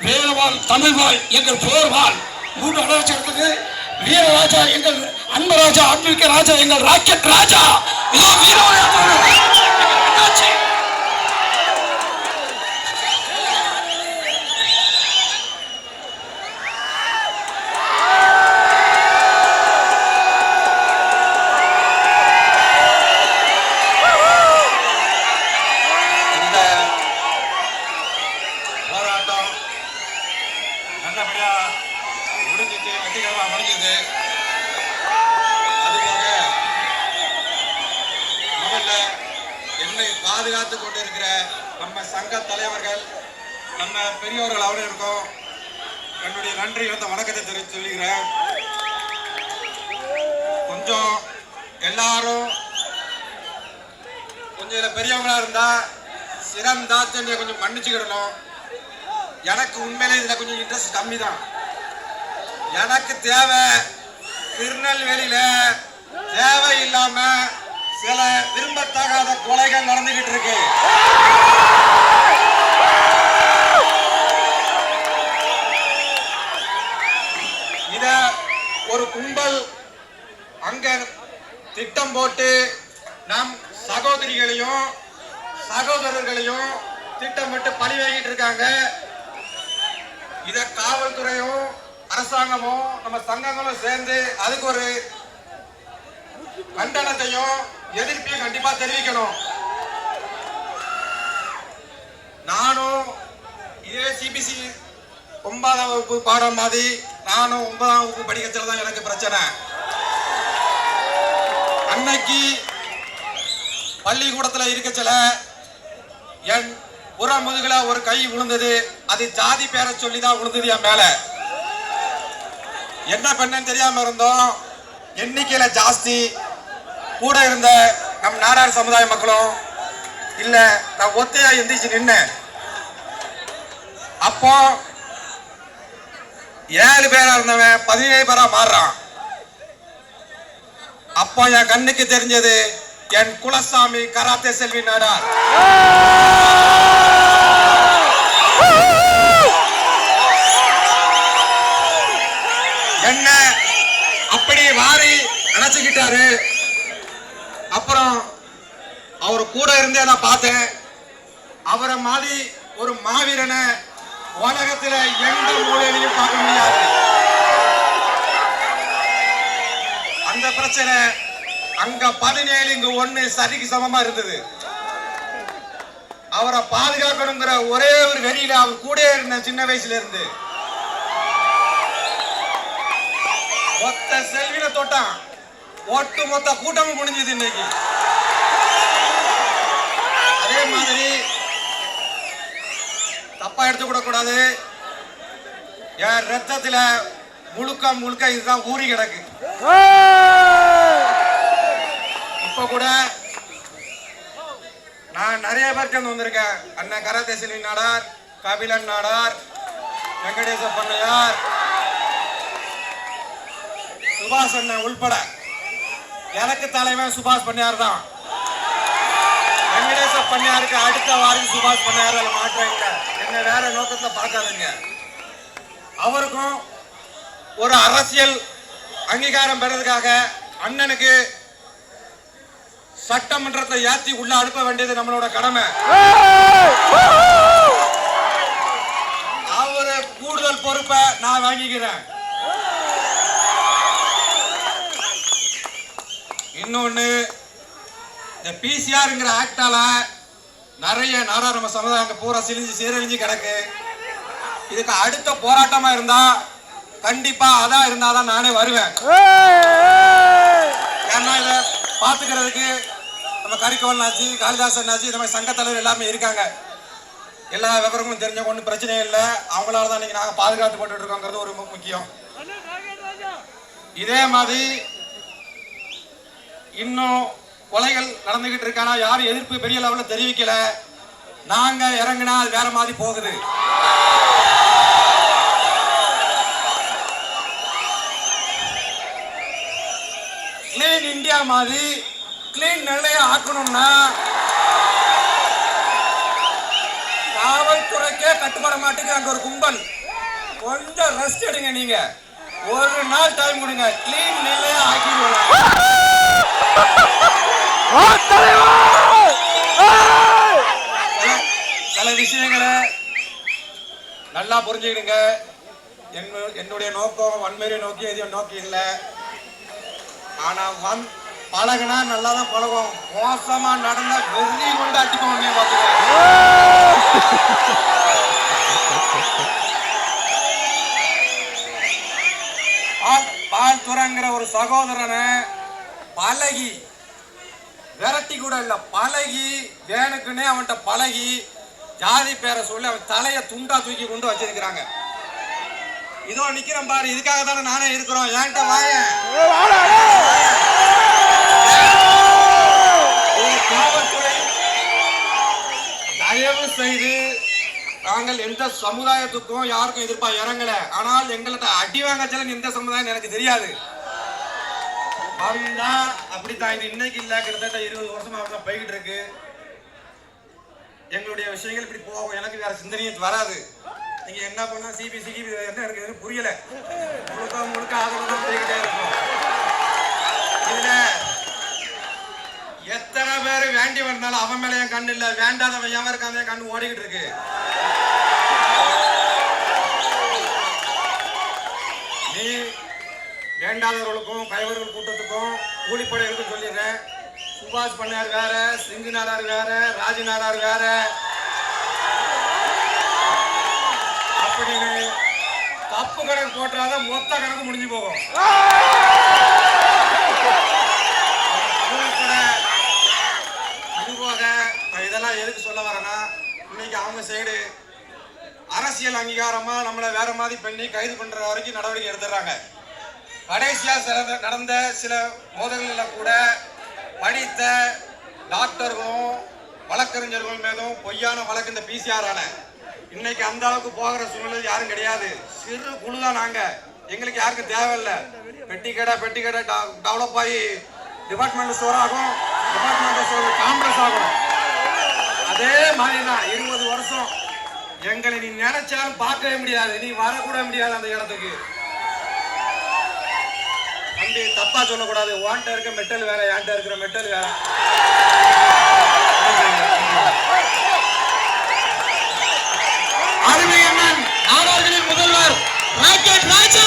வீரவாள் தமிழ்வாள் எங்கள் போர்வாள். மூன்று அடாச்சத்துக்கு வீரராஜா எங்கள் அன்பராஜா அன்பிக்க ராஜா எங்கள் ராக்கெட் ராஜா. இதோ வீரவாள் நல்லபடியா முடிஞ்சிட்டு வெற்றிகரமா முடிஞ்சது. அதுபோக முதல்ல என்னை பாதுகாத்து கொண்டு இருக்கிற நம்ம சங்க தலைவர்கள் நம்ம பெரியோர்கள் அவர்களுக்கும் என்னுடைய நன்றி வந்த வணக்கத்தை தெரிவித்து சொல்லுகிறேன் கொஞ்சம் எல்லாரும் கொஞ்சம் இதில் பெரியவங்களா இருந்தால் சிரம் தாத்தண்டிய கொஞ்சம் மன்னிச்சுக்கிடணும். எனக்கு உண்மையிலே இதுல கொஞ்சம் இன்ட்ரெஸ்ட் கம்மி தான் எனக்கு தேவை திருநெல்வேலியில தேவையில்லாம சில விரும்பத்தகாத கொலைகள் நடந்துகிட்டு இருக்கு. இத ஒரு கும்பல் அங்க திட்டம் போட்டு நம் சகோதரிகளையும் சகோதரர்களையும் திட்டமிட்டு பழி வாங்கிட்டு இருக்காங்க. இதை காவல்துறையும் அரசாங்கமும் நம்ம சங்கங்களும் சேர்ந்து அதுக்கு ஒரு கண்டனத்தையும் எதிர்ப்பையும் கண்டிப்பா தெரிவிக்கணும். நானும் இதே சிபிசி ஒன்பதாம் வகுப்பு பாடம் மாதிரி நானும் ஒன்பதாம் வகுப்பு படிக்கிறதுல தான் எனக்கு பிரச்சனை. அன்னைக்கு பள்ளிக்கூடத்துல இருக்கச்சல என் ஒரு முதுகுல ஒரு கை விழுந்தது அது ஜாதி பேரை சொல்லி தான் விழுந்தது என் மேல. என்ன பண்ணேன்னு தெரியாம இருந்தோம். எண்ணிக்கையில ஜாஸ்தி. கூட இருந்த நம் நாடார் சமுதாய மக்களும் இல்ல நான் ஒத்தையா எந்திரிச்சு நின்னேன். அப்போ ஏழு பேரா இருந்தவன் பதினேழு பேரா மாறுறான். அப்போ என் கண்ணுக்கு தெரிஞ்சது என் குலசாமி கராத்தே செல்வி நாடார் என்ன அப்படி வாரி நினைச்சுக்கிட்டாரு அப்புறம் அவர் கூட இருந்தே நான் பார்த்தேன். அவரை மாதிரி ஒரு மாவீரனை உலகத்துல எந்த மூலையிலையும் பார்க்க முடியாது. அந்த பிரச்சனை அங்க பதினேழு இங்க ஒண்ணு சரிக்கு சமமா இருந்தது. அவரை பாதுகாக்கணுங்கிற ஒரே ஒரு வெறியில அவர் கூட இருந்த சின்ன வயசுல இருந்து. மொத்த செல்வின தொட்டான். ஒட்டு மொத்த கூட்டமும் முடிஞ்சது இன்னைக்கு. மாதிரி தப்பா எடுத்துக்கூட கூடாது. என் ரத்தத்துல முழுக்க முழுக்க இதுதான் ஊறி கிடக்கு. இப்ப கூட நான் நிறைய பேர்கிட்ட வந்திருக்கேன். அண்ணன் கராத்தே நாடார் கபிலன் நாடார் வெங்கடேச பண்ணையார் சுபாஷ் அண்ணன் உள்பட. எனக்கு தலைவன் சுபாஷ் பண்ணையார் தான். பண்ணாருக்கு அடுத்த வாரம் சுபாஷ் பண்ணாரு அதில் மாற்றம் இல்லை என்ன வேற நோக்கத்தில் பார்க்காதீங்க. அவருக்கும் ஒரு அரசியல் அங்கீகாரம் பெறதுக்காக அண்ணனுக்கு சட்டமன்றத்தை ஏற்றி உள்ள அனுப்ப வேண்டியது நம்மளோட கடமை. அவரு கூடுதல் பொறுப்பை நான் வாங்கிக்கிறேன். இன்னொன்னு இந்த பிசிஆர்ங்கிற ஆக்டால நிறைய நாடாளுமன்ற சமுதாயம் பூரா சிலிஞ்சு சீரழிஞ்சு கிடக்கு. இதுக்கு அடுத்த போராட்டமா இருந்தா கண்டிப்பா அதான் இருந்தாதான் நானே வருவேன். ஏன்னா இதை பாத்துக்கிறதுக்கு நம்ம கரிக்கோல் நாச்சி காளிதாசன் நாச்சி இந்த மாதிரி சங்க தலைவர் எல்லாமே இருக்காங்க. எல்லா விவரங்களும் தெரிஞ்சவங்க ஒன்றும் பிரச்சனையே இல்லை. அவங்களால தான் இன்னைக்கு நாங்கள் பாதுகாத்து போட்டுட்டு இருக்கோங்கிறது ஒரு முக்கியம். இதே மாதிரி இன்னும் கொலைகள் நடந்துகிட்டு இருக்கானா? யாரும் எதிர்ப்பு பெரிய லெவலில் தெரிவிக்கல. நாங்க இறங்குனா அது வேற மாதிரி போகுது. கிளீன் இந்தியா மாதிரி கிளீன் நிலையை ஆக்கணும்னா காவல்துறைக்கே கட்டுப்பட மாட்டேங்குது அங்க ஒரு கும்பல். கொஞ்சம் ரெஸ்ட் எடுங்க நீங்க. ஒரு நாள் டைம் கொடுங்க. க்ளீன் நிலையை ஆக்கிடுவோம். சில- விஷயங்களை நல்லா புரிஞ்சுக்கிடுங்க. என்னுடைய நோக்கம் வன்மையை நோக்கி எதையும் நோக்கி இல்லை. ஆனா வன் பழகுனா நல்லா தான் பழகும். மோசமா நடந்தா வெறி கொண்டு அடிப்போம் பால் பால் துறங்கிற ஒரு சகோதரனை பழகி விரட்டி கூட இல்ல பழகி வேணுக்குன்னே அவன்கிட்ட பழகி ஜாதி பேரை சொல்லி அவன் தலைய துண்டா தூக்கி கொண்டு வச்சிருக்கிறாங்க. இதோ நிக்கிறேன் பாரு இதுக்காக தானே நானே இருக்கிறோம். ஒரு காவல்துறை தயவு செய்து நாங்கள் எந்த சமுதாயத்துக்கும் யாருக்கும் எதிர்ப்பா இறங்கல. ஆனால் எங்கள்ட்ட அடி வாங்கச்சல எந்த சமுதாயம் எனக்கு தெரியாது. வந்தா அப்படித்தான். இது இன்னைக்கு இல்ல கிட்டத்தட்ட இருபது வருஷமா அப்படிதான் போய்கிட்டு இருக்கு எங்களுடைய விஷயங்கள் இப்படி போகும். எனக்கு வேற சிந்தனையும் வராது. நீங்க என்ன பண்ணா சிபிசிக்கு என்ன எனக்கு எதுவும் புரியல. முழுக்க முழுக்க ஆதரவு தான் போய்கிட்டே இருக்கும். இதுல எத்தனை பேர் வேண்டி வந்தாலும் அவன் மேல என் கண்ணு இல்ல. வேண்டாதவன் எவன் இருக்கான் என் கண்ணு ஓடிக்கிட்டு இருக்கு. நீ வேண்டாதவர்களுக்கும் கைவர்கள் கூட்டத்துக்கும் கூலிப்படைகளுக்கும் சொல்லிடுறேன். சுபாஷ் பண்ணார் வேற சிங்கு நாடார் வேற ராஜி நாடார் வேற. அப்படின்னு தப்பு கணக்கு போட்டாத மொத்த கணக்கு முடிஞ்சு போகும். கூலிப்படை இதெல்லாம் எதுக்கு சொல்ல வரேன்னா இன்னைக்கு அவங்க சைடு அரசியல் அங்கீகாரமா நம்மளை வேற மாதிரி பண்ணி கைது பண்ற வரைக்கும் நடவடிக்கை எடுத்துறாங்க கடைசியா நடந்த சில மோதல்களில் கூட படித்த டாக்டர்களும் வழக்கறிஞர்கள் மீதும் பொய்யான வழக்கு இந்த பிசிஆர் இன்னைக்கு அந்த அளவுக்கு போகிற சூழ்நிலை யாரும் கிடையாது. சிறு குழு தான் நாங்கள் எங்களுக்கு யாருக்கும் தேவையில்லை. பெட்டி கடை பெட்டி கடை டெவலப் ஆகி டிபார்ட்மெண்ட் ஸ்டோர் ஆகும். டிபார்ட்மெண்ட் ஸ்டோர் காம்ப்ளெக்ஸ் ஆகும். அதே மாதிரி தான் இருபது வருஷம். எங்களை நீ நினைச்சாலும் பார்க்கவே முடியாது. நீ வரக்கூட முடியாது அந்த இடத்துக்கு. சொல்லிட்டு தப்பா சொல்லக்கூடாது. வாண்ட இருக்க மெட்டல் வேற யாண்ட இருக்கிற மெட்டல் வேற. அருமை அண்ணன் முதல்வர் ராக்கெட் ராஜா!